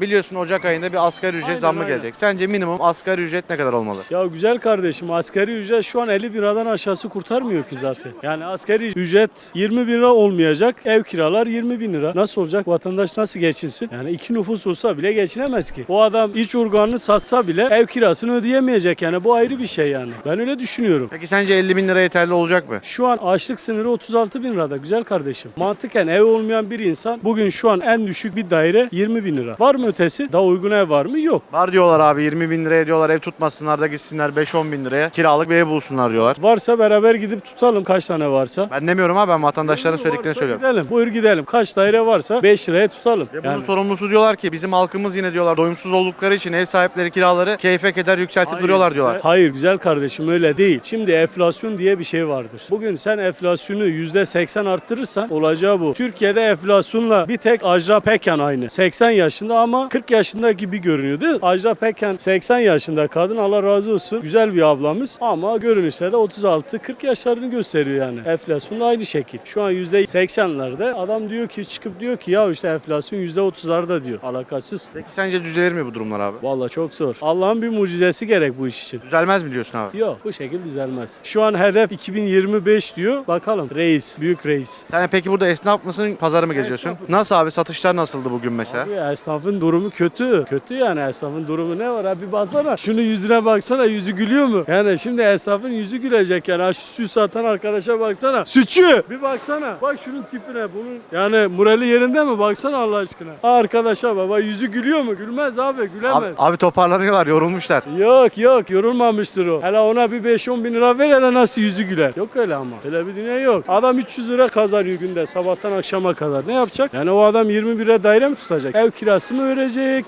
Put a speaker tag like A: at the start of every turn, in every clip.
A: Biliyorsun Ocak ayında bir asgari ücret
B: Aynen,
A: zammı
B: aynen.
A: gelecek. Sence minimum asgari ücret ne kadar olmalı?
B: Ya güzel kardeşim asgari ücret şu an 50 bin liradan aşağısı kurtarmıyor ki zaten. Yani asgari ücret 20 bin lira olmayacak. Ev kiralar 20 bin lira. Nasıl olacak? Vatandaş nasıl geçinsin? Yani iki nüfus olsa bile geçinemez ki. O adam iç organını satsa bile ev kirasını ödeyemeyecek yani. Bu ayrı bir şey yani. Ben öyle düşünüyorum.
A: Peki sence 50 bin lira yeterli olacak mı?
B: Şu an açlık sınırı 36 bin lirada güzel kardeşim. Mantıken ev olmayan bir insan bugün şu an en düşük bir daire 20 bin lira. Var mı ötesi? Daha uygun ev var mı? Yok.
A: Var diyorlar abi 20 bin liraya diyorlar ev tutmasınlar da gitsinler 5-10 bin liraya kiralık bir ev bulsunlar diyorlar.
B: Varsa beraber gidip tutalım kaç tane varsa.
A: Ben demiyorum abi ben vatandaşların söylediklerini
B: Varsa
A: söylüyorum.
B: Gidelim. Buyur gidelim. Kaç daire varsa 5 liraya tutalım.
A: Ve bunun
B: Yani-
A: sorumlusu diyorlar ki bizim halkımız yine diyorlar doyumsuz oldukları için ev sahipleri kiraları keyfe keder yükseltip
B: Hayır,
A: duruyorlar
B: güzel-
A: diyorlar.
B: Hayır güzel kardeşim öyle değil. Şimdi enflasyon diye bir şey vardır. Bugün sen enflasyonu %80 arttırırsan olacağı bu. Türkiye'de enflasyonla bir tek Ajda Pekkan aynı. 80 yaşında ama 40 yaşında gibi görünüyor değil mi? Ajda Pekkan 80 yaşında kadın Allah razı olsun. Güzel bir ablamız ama görünüşte de 36-40 yaşlarını gösteriyor yani. Enflasyon da aynı şekil. Şu an %80'lerde adam diyor ki çıkıp diyor ki ya işte enflasyon %30'larda diyor. Alakasız.
A: Peki sence düzelir mi bu durumlar abi?
B: Vallahi çok zor. Allah'ın bir mucizesi gerek bu iş için.
A: Düzelmez mi diyorsun abi?
B: Yok bu şekilde düzelmez. Şu an hedef 2025 diyor. Bakalım reis, büyük reis.
A: Sen peki burada esnaf mısın, pazarı mı geziyorsun?
B: Esnafım.
A: Nasıl abi satışlar nasıldı bugün mesela?
B: Abi esnafın durumu kötü. Kötü yani esnafın durumu ne var abi baksana. Şunun yüzüne baksana yüzü gülüyor mu? Yani şimdi esnafın yüzü gülecek yani. Şu süt satan arkadaşa baksana. Sütçü! Bir baksana. Bak şunun tipine bunun. Yani morali yerinde mi? Baksana Allah aşkına. Ha Arkadaşa baba yüzü gülüyor mu? Gülmez abi gülemez.
A: Abi, abi toparlanıyorlar, yorulmuşlar.
B: Yok yok yorulmamıştır o. Hele ona bir 5-10 bin lira ver hele nasıl yüzü güler. Yok öyle ama. Öyle bir dünya yok. Adam 300 lira kazanıyor günde sabahtan akşama kadar. Ne yapacak? Yani o adam 21 lira daire mi tutacak? Ev kirası mı verecek?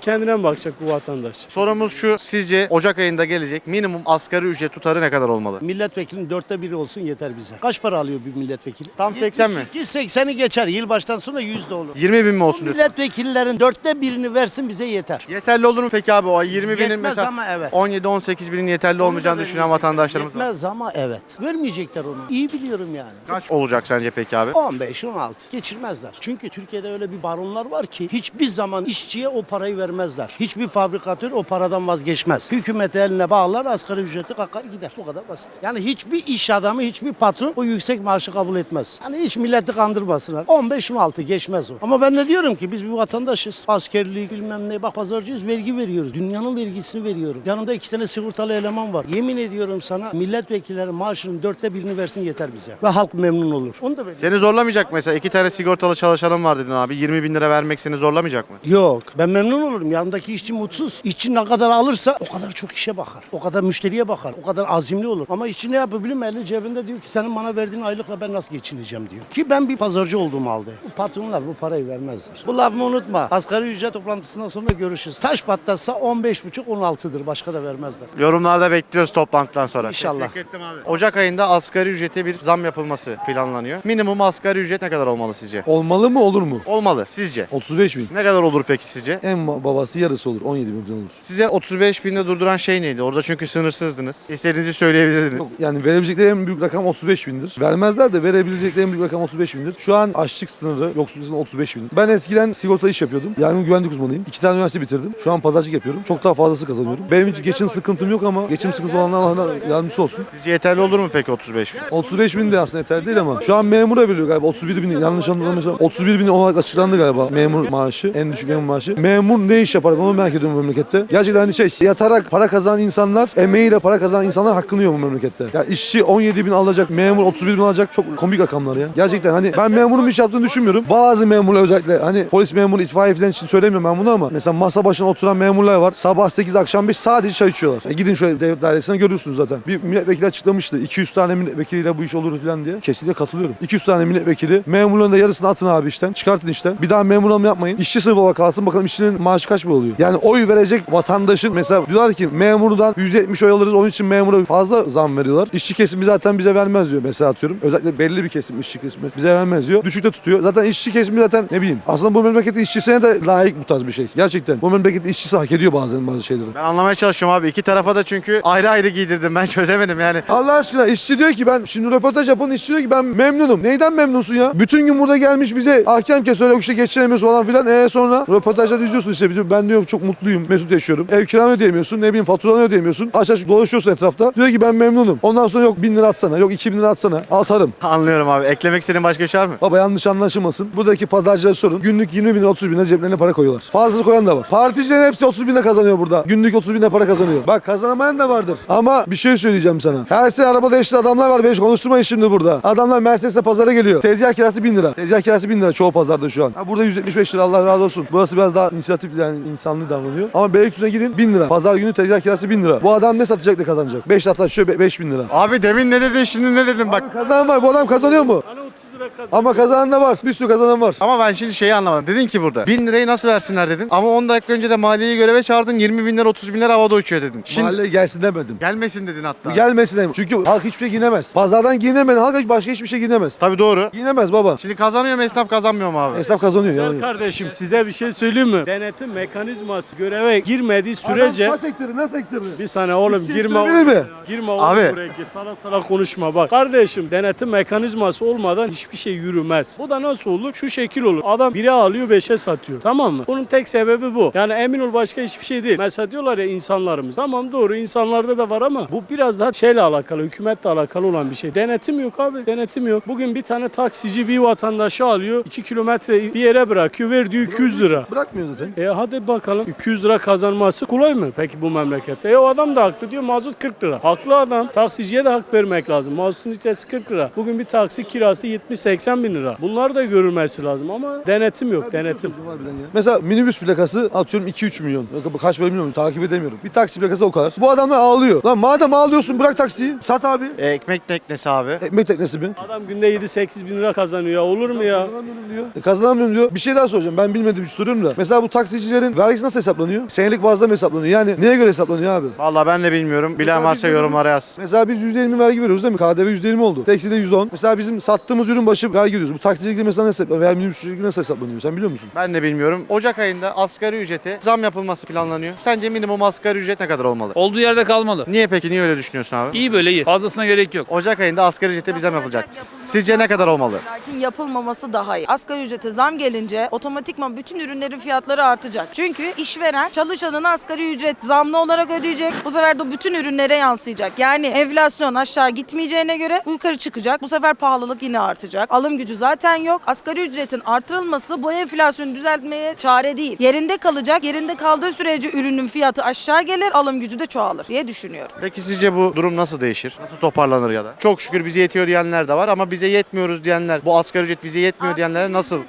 B: Kendine mi bakacak bu vatandaş?
A: Sorumuz şu, sizce Ocak ayında gelecek minimum asgari ücret tutarı ne kadar olmalı?
C: Milletvekilinin dörtte biri olsun yeter bize. Kaç para alıyor bir milletvekili?
A: Tam 80 mi?
C: 80'i geçer. Yılbaştan sonra 100 de olur.
A: 20 bin mi olsun diyorsun?
C: milletvekillerin dörtte birini versin bize yeter.
A: Yeterli olur mu peki abi o 20 binin
C: Yetmez
A: mesela
C: ama evet.
A: 17-18 binin yeterli olmayacağını düşünen vatandaşlarımız var.
C: Yetmez ama evet. Vermeyecekler onu. İyi biliyorum yani.
A: Kaç olacak sence peki abi?
C: 15-16 geçirmezler. Çünkü Türkiye'de öyle bir baronlar var ki hiçbir zaman işçiye o parayı vermezler. Hiçbir fabrikatör o paradan vazgeçmez. Hükümet eline bağlar asgari ücreti kakar gider. Bu kadar basit. Yani hiçbir iş adamı, hiçbir patron o yüksek maaşı kabul etmez. Hani hiç milleti kandırmasınlar. 15-16 geçmez o. Ama ben de diyorum ki biz bir vatandaşız. Askerlik bilmem ne bak pazarcıyız vergi veriyoruz. Dünyanın vergisini veriyorum. Yanımda iki tane sigortalı eleman var. Yemin ediyorum sana milletvekilleri maaşının dörtte birini versin yeter bize. Ve halk memnun olur. Onu da ben...
A: Seni zorlamayacak mesela iki tane sigortalı çalışanım var dedin abi 20 bin lira vermek seni zorlamayacak mı?
C: Yok ben memnun olurum. Yanımdaki işçi mutsuz. İşçi ne kadar alırsa o kadar çok işe bakar. O kadar müşteriye bakar. O kadar azimli olur. Ama işçi ne yapıyor biliyor musun? Eli cebinde diyor ki senin bana verdiğin aylıkla ben nasıl geçineceğim diyor. Ki ben bir pazarcı olduğum halde. Bu patronlar bu parayı vermezler. Bu lafımı unutma. Asgari ücret toplantısından sonra görüşürüz. Taş patlatsa 15,5-16'dır. Başka da vermezler.
A: Yorumlarda bekliyoruz toplantıdan sonra.
C: İnşallah.
A: Teşekkür ettim abi. Ocak ayında asgari ücrete bir zam yapılması planlanıyor. Minimum asgari ücret ne kadar olmalı sizce?
D: Olmalı mı olur mu?
A: Olmalı sizce.
D: 35 bin.
A: Ne kadar olur peki sizce?
D: En ba- babası yarısı olur. 17 bin falan olur.
A: Size 35 binde durduran şey neydi? Orada çünkü sınırsızdınız. İstediğinizi söyleyebilirdiniz.
D: Yok, yani verebilecekleri en büyük rakam 35 bindir. Vermezler de verebilecekleri en büyük rakam 35 bindir. Şu an açlık sınırı yoksulluk sınırı 35 bin. Ben eskiden sigorta iş yapıyordum. Yani güvenlik uzmanıyım. İki tane üniversite bitirdim. Şu an pazarcılık yapıyorum. Çok daha fazlası kazanıyorum. Benim hiç geçim sıkıntım yok ama geçim sıkıntısı olanlar Allah'ına yardımcısı olsun.
A: Sizce yeterli olur mu peki 35 bin?
D: 35 bin de aslında yeterli değil ama şu an memura veriyor galiba 31 bin yanlış anlamıyorsam 31 bin olarak açıklandı galiba memur maaşı en düşük memur maaşı. Memur ne iş yapar onu merak ediyorum bu memlekette. Gerçekten hani şey yatarak para kazanan insanlar emeğiyle para kazanan insanlar hakkını yiyor bu memlekette. Ya işçi 17 bin alacak memur 31 bin alacak çok komik rakamlar ya. Gerçekten hani ben memurun iş yaptığını düşünmüyorum. Bazı memurlar özellikle hani polis memuru itfaiye falan için söylemiyorum ben bunu ama mesela masa başına oturan memurlar var. Sabah 8 akşam 5 sadece çay içiyorlar. E gidin şöyle devlet dairesine görüyorsunuz zaten. Bir milletvekili açıklamıştı. 200 tane milletvekiliyle bu iş olur falan diye. Kesinlikle katılıyorum. 200 tane milletvekili memurların da yarısını atın abi işten. Çıkartın işten. Bir daha memur yapmayın. İşçi sınıfı olarak kalsın bakalım işçinin maaşı kaç mı oluyor? Yani oy verecek vatandaşın mesela diyorlar ki memurdan %70 oy alırız onun için memura fazla zam veriyorlar. İşçi kesimi zaten bize vermez diyor mesela atıyorum. Özellikle belli bir kesim işçi kesimi bize vermez diyor. Düşükte tutuyor. Zaten işçi kesimi zaten ne bileyim. Aslında bu memleketin işçisine de layık bu tarz bir şey. Gerçekten. Bu memleketin işçisi hak ediyor bazen bazı şeyleri.
A: Ben anlamaya çalışıyorum abi. İki tarafa da çünkü ayrı ayrı giydirdim. Ben çözemedim yani.
D: Allah aşkına işçi diyor ki ben şimdi röportaj yapan işçi diyor ki ben memnunum. Neyden memnunsun ya? Bütün gün burada gelmiş bize ahkam kesiyor yok işte geçiremiyoruz falan filan. E sonra röportajda Bazıları diyorsun işte diyor, ben diyorum çok mutluyum, mesut yaşıyorum. Ev kiranı ödeyemiyorsun, ne bileyim faturanı ödeyemiyorsun. Aç aç dolaşıyorsun etrafta. Diyor ki ben memnunum. Ondan sonra yok bin lira atsana, yok iki bin lira atsana. Atarım.
A: Anlıyorum abi. Eklemek istediğin başka bir şey var mı?
D: Baba yanlış anlaşılmasın. Buradaki pazarcılara sorun. Günlük 20 bin lira 30 bin lira ceplerine para koyuyorlar. Fazlası koyan da var. Particilerin hepsi 30 bin lira kazanıyor burada. Günlük 30 bin lira para kazanıyor. Bak kazanamayan da vardır. Ama bir şey söyleyeceğim sana. Her şey arabada eşli adamlar var. Beş konuşturmayın şimdi burada. Adamlar Mercedes'le pazara geliyor. Tezgah kirası 1000 lira. Tezgah kirası 1000 lira çoğu pazarda şu an. Ha, burada 175 lira Allah razı olsun. Burası biraz daha inisiyatif yani insanlı davranıyor. Ama Beylikdüzü'ne gidin 1000 lira. Pazar günü tezgah kirası 1000 lira. Bu adam ne satacak da kazanacak? 5 lira şöyle 5000 lira.
A: Abi demin ne dedin şimdi ne dedin bak.
D: Kazanan var. Bu adam kazanıyor mu? Ama kazanan da var. Bir sürü kazanan var.
A: Ama ben şimdi şeyi anlamadım. Dedin ki burada 1000 lirayı nasıl versinler dedin. Ama 10 dakika önce de maliyeyi göreve çağırdın 20 bin lira 30 bin lira havada uçuyor dedin. Şimdi
D: Mahalleye gelsin demedim.
A: gelmesin dedin hatta.
D: Gelmesin dedim. Çünkü halk hiçbir şey giyinemez. Pazardan giyinemeyen halk başka hiçbir şey giyinemez.
A: Tabii doğru.
D: Giyinemez baba.
A: Şimdi kazanıyor mu esnaf kazanmıyor mu abi?
D: Esnaf kazanıyor
B: Güzel
D: yani.
B: kardeşim size bir şey söyleyeyim mi? Denetim mekanizması göreve girmediği sürece
D: Adam sektirdi, nasıl sektirdi?
B: bir saniye oğlum girme.
D: mi?
B: Girme oğlum
A: Abi.
B: buraya. Sana sana konuşma bak. Kardeşim denetim mekanizması olmadan hiçbir şey yürümez. Bu da nasıl olur? Şu şekil olur. Adam biri alıyor beşe satıyor. Tamam mı? Bunun tek sebebi bu. Yani emin ol başka hiçbir şey değil. Mesela diyorlar ya insanlarımız. Tamam doğru insanlarda da var ama bu biraz daha şeyle alakalı, hükümetle alakalı olan bir şey. Denetim yok abi. Denetim yok. Bugün bir tane taksici bir vatandaşı alıyor. 2 kilometre bir yere bırakıyor. Verdiği 200 lira.
D: Bırakmıyor zaten.
B: E hadi bakalım 200 lira kazanması kolay mı peki bu memlekette? E o adam da haklı diyor mazot 40 lira. Haklı adam. Taksiciye de hak vermek lazım. Mazotun litresi 40 lira. Bugün bir taksi kirası 70-80 bin lira. Bunlar da görülmesi lazım ama denetim yok denetim.
D: Mesela minibüs plakası atıyorum 2-3 milyon. Kaç böyle bilmiyorum takip edemiyorum. Bir taksi plakası o kadar. Bu adamlar ağlıyor. Lan madem ağlıyorsun bırak taksiyi. Sat abi.
A: E, ekmek teknesi abi.
D: Ekmek teknesi mi?
B: Adam günde 7-8 bin lira kazanıyor ya olur mu ya?
D: Kazanamıyorum diyor. E, kazanamıyorum diyor. Bir şey daha soracağım. Ben bilmediğim için soruyorum da. Mesela bu taksicilerin vergisi nasıl hesaplanıyor? Senelik bazda mı hesaplanıyor? Yani neye göre hesaplanıyor abi?
A: Vallahi ben de bilmiyorum. Bilen
D: Mesela
A: varsa
D: biz-
A: yorumlara yazsın.
D: Mesela biz %20 vergi veriyoruz değil mi? KDV %20 oldu. Tekstilde %10. Mesela bizim sattığımız ürün başı vergi ödüyoruz. Bu taksicilikte mesela nasıl hesaplanıyor? Veya minibüsçülükte nasıl hesaplanıyor? Sen biliyor musun?
A: Ben de bilmiyorum. Ocak ayında asgari ücrete zam yapılması planlanıyor. Sence minimum asgari ücret ne kadar olmalı?
E: Olduğu yerde kalmalı.
A: Niye peki? Niye öyle düşünüyorsun abi?
E: İyi böyle iyi. Fazlasına gerek yok.
A: Ocak ayında asgari ücrete bir zam yapılacak. Sizce ne kadar olmalı?
F: Lakin yapılmaması daha iyi. Asgari ücrete zam gelince otomatikman bütün ürünlerin fiyatları artacak. Çünkü işveren çalışanın asgari ücret zamlı olarak ödeyecek. Bu sefer de bütün ürünlere yansıyacak. Yani enflasyon aşağı gitmeyeceğine göre yukarı çıkacak. Bu sefer pahalılık yine artacak. Alım gücü zaten yok. Asgari ücretin artırılması bu enflasyonu düzeltmeye çare değil. Yerinde kalacak. Yerinde kaldığı sürece ürünün fiyatı aşağı gelir, alım gücü de çoğalır diye düşünüyorum.
A: Peki sizce bu durum nasıl değişir? Nasıl toparlanır ya da? Çok şükür bize yetiyor diyenler de var ama bize yetmiyoruz diyenler, bu asgari ücret bize yetmiyor diyenlere nasıl?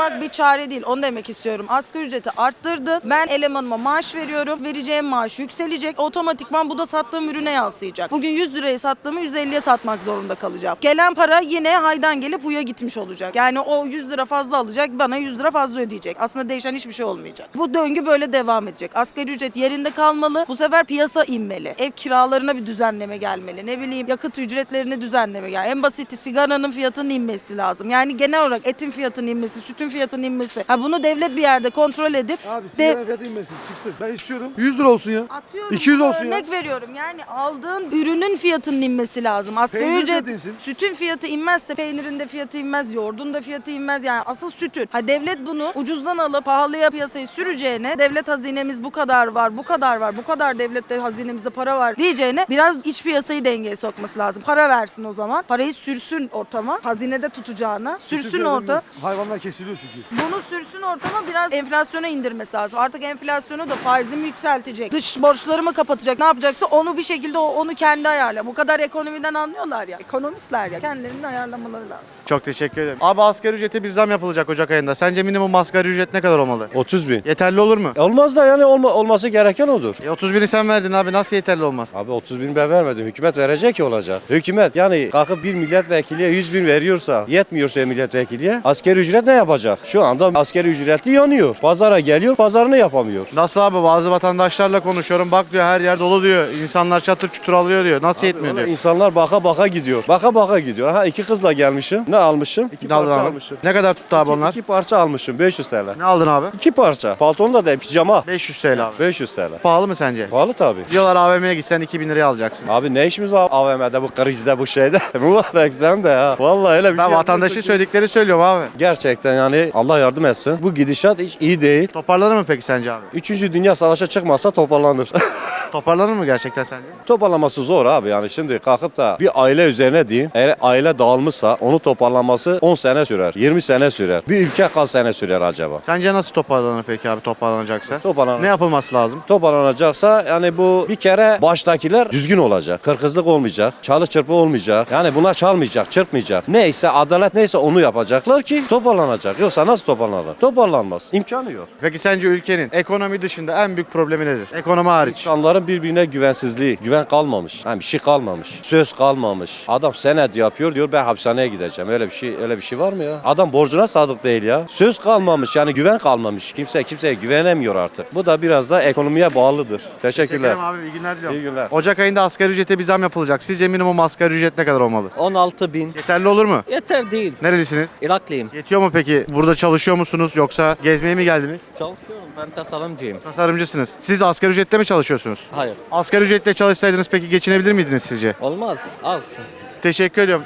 F: Arttırmak bir çare değil. Onu demek istiyorum. Asgari ücreti arttırdı. Ben elemanıma maaş veriyorum. Vereceğim maaş yükselecek. Otomatikman bu da sattığım ürüne yansıyacak. Bugün 100 liraya sattığımı 150'ye satmak zorunda kalacağım. Gelen para yine haydan gelip huya gitmiş olacak. Yani o 100 lira fazla alacak bana 100 lira fazla ödeyecek. Aslında değişen hiçbir şey olmayacak. Bu döngü böyle devam edecek. Asgari ücret yerinde kalmalı. Bu sefer piyasa inmeli. Ev kiralarına bir düzenleme gelmeli. Ne bileyim yakıt ücretlerini düzenleme gel. En basiti sigaranın fiyatının inmesi lazım. Yani genel olarak etin fiyatının inmesi, sütün fiyatının inmesi. Ha bunu devlet bir yerde kontrol edip
D: Abi
F: de-
D: sigara fiyatı inmesin çıksın. Ben istiyorum. 100 lira olsun ya.
F: Atıyorum.
D: 200
F: sana
D: olsun ya.
F: Örnek veriyorum. Yani aldığın ürünün fiyatının inmesi lazım. Asgari
D: Peynir
F: ücret
D: fiyatı insin.
F: sütün fiyatı inmezse peynirin de fiyatı inmez, yoğurdun da fiyatı inmez. Yani asıl sütün. Ha devlet bunu ucuzdan alıp pahalıya piyasayı süreceğine devlet hazinemiz bu kadar var, bu kadar var, bu kadar devlette hazinemizde para var diyeceğine biraz iç piyasayı dengeye sokması lazım. Para versin o zaman. Parayı sürsün ortama. Hazinede tutacağına. Sürsün orta.
D: Hayvanlar kesiliyor çünkü.
F: Bunu sürsün ortama biraz enflasyona indirmesi lazım. Artık enflasyonu da faizimi yükseltecek. Dış borçlarımı kapatacak. Ne yapacaksa onu bir şekilde o- onu kendi ayarla. Bu kadar ekonomiden anlıyorlar ya. Ekonomistler ya. Kendilerinin ayarlamaları lazım.
A: Çok teşekkür ederim. Abi asgari ücrete bir zam yapılacak Ocak ayında. Sence minimum asgari ücret ne kadar olmalı?
G: 30 bin.
A: Yeterli olur mu?
G: Olmaz da yani olma, olması gereken odur.
A: E 30 bini sen verdin abi nasıl yeterli olmaz?
G: Abi 30 bin ben vermedim. Hükümet verecek ki olacak. Hükümet yani kalkıp bir milletvekiliye 100 bin veriyorsa, yetmiyorsa milletvekiliye askeri ücret ne yapacak? Şu anda askeri ücretli yanıyor. Pazara geliyor, pazarını yapamıyor.
A: Nasıl abi bazı vatandaşlarla konuşuyorum bak diyor her yer dolu diyor. İnsanlar çatır çutur alıyor diyor. Nasıl yetmiyor
G: Öyle
A: diyor.
G: İnsanlar baka baka gidiyor. Baka baka gidiyor. Ha iki kızla gelmişim. Ne almışım? İki
A: Ne aldın
G: parça
A: abi?
G: almışım.
A: Ne kadar tuttu abi onlar?
G: iki parça almışım 500 TL.
A: Ne aldın abi?
G: İki parça. Pantolon da değil pijama.
A: 500 TL abi.
G: 500 TL.
A: Pahalı mı sence?
G: Pahalı tabii.
A: Diyorlar AVM'ye gitsen 2000 liraya alacaksın.
G: Abi ne işimiz var AVM'de bu krizde bu şeyde? Mübarek sen de ya. Vallahi öyle bir
A: Ben
G: şey
A: vatandaşın
G: ki-
A: söyledikleri söylüyorum abi.
G: Gerçekten yani Allah yardım etsin. Bu gidişat hiç iyi değil.
A: Toparlanır mı peki sence abi?
G: Üçüncü Dünya Savaşı çıkmasa toparlanır.
A: Toparlanır mı gerçekten sence?
G: Toparlaması zor abi yani şimdi kalkıp da bir aile üzerine diyeyim eğer aile dağılmışsa onu toparlanması 10 sene sürer 20 sene sürer bir ülke kaç sene sürer acaba?
A: Sence nasıl toparlanır peki abi toparlanacaksa?
G: Toparlan
A: Ne yapılması lazım?
G: toparlanacaksa yani bu bir kere baştakiler düzgün olacak. Kırkızlık olmayacak. Çalı çırpı olmayacak. Yani bunlar çalmayacak, çırpmayacak. Neyse adalet neyse onu yapacaklar ki toparlanacak. Yoksa nasıl toparlanır? Toparlanmaz. İmkanı yok.
A: Peki sence ülkenin ekonomi dışında en büyük problemi nedir? Ekonomi hariç.
G: İnsanların birbirine güvensizliği, güven kalmamış. Yani bir şey kalmamış. Söz kalmamış. Adam senet yapıyor diyor ben hapishaneye gideceğim. Öyle bir şey öyle bir şey var mı ya? Adam borcuna sadık değil ya. Söz kalmamış yani güven kalmamış. Kimse kimseye güvenemiyor artık. Bu da biraz da ekonomiye bağlıdır. Teşekkürler.
A: ederim abi iyi günler diliyorum.
G: İyi günler.
A: Ocak ayında asgari ücrete bir zam yapılacak. Sizce minimum asgari ücret ne kadar olmalı?
H: 16 bin.
A: Yeterli olur mu?
H: Yeter değil.
A: Nerelisiniz?
H: Iraklıyım.
A: Yetiyor mu peki? Burada çalışıyor musunuz yoksa gezmeye mi geldiniz?
H: Çalışıyorum. Ben tasarımcıyım.
A: Tasarımcısınız. Siz asgari ücretle mi çalışıyorsunuz?
H: Hayır.
A: Asgari ücretle çalışsaydınız peki geçinebilir miydiniz sizce?
H: Olmaz. Az çünkü.
A: Teşekkür ediyorum.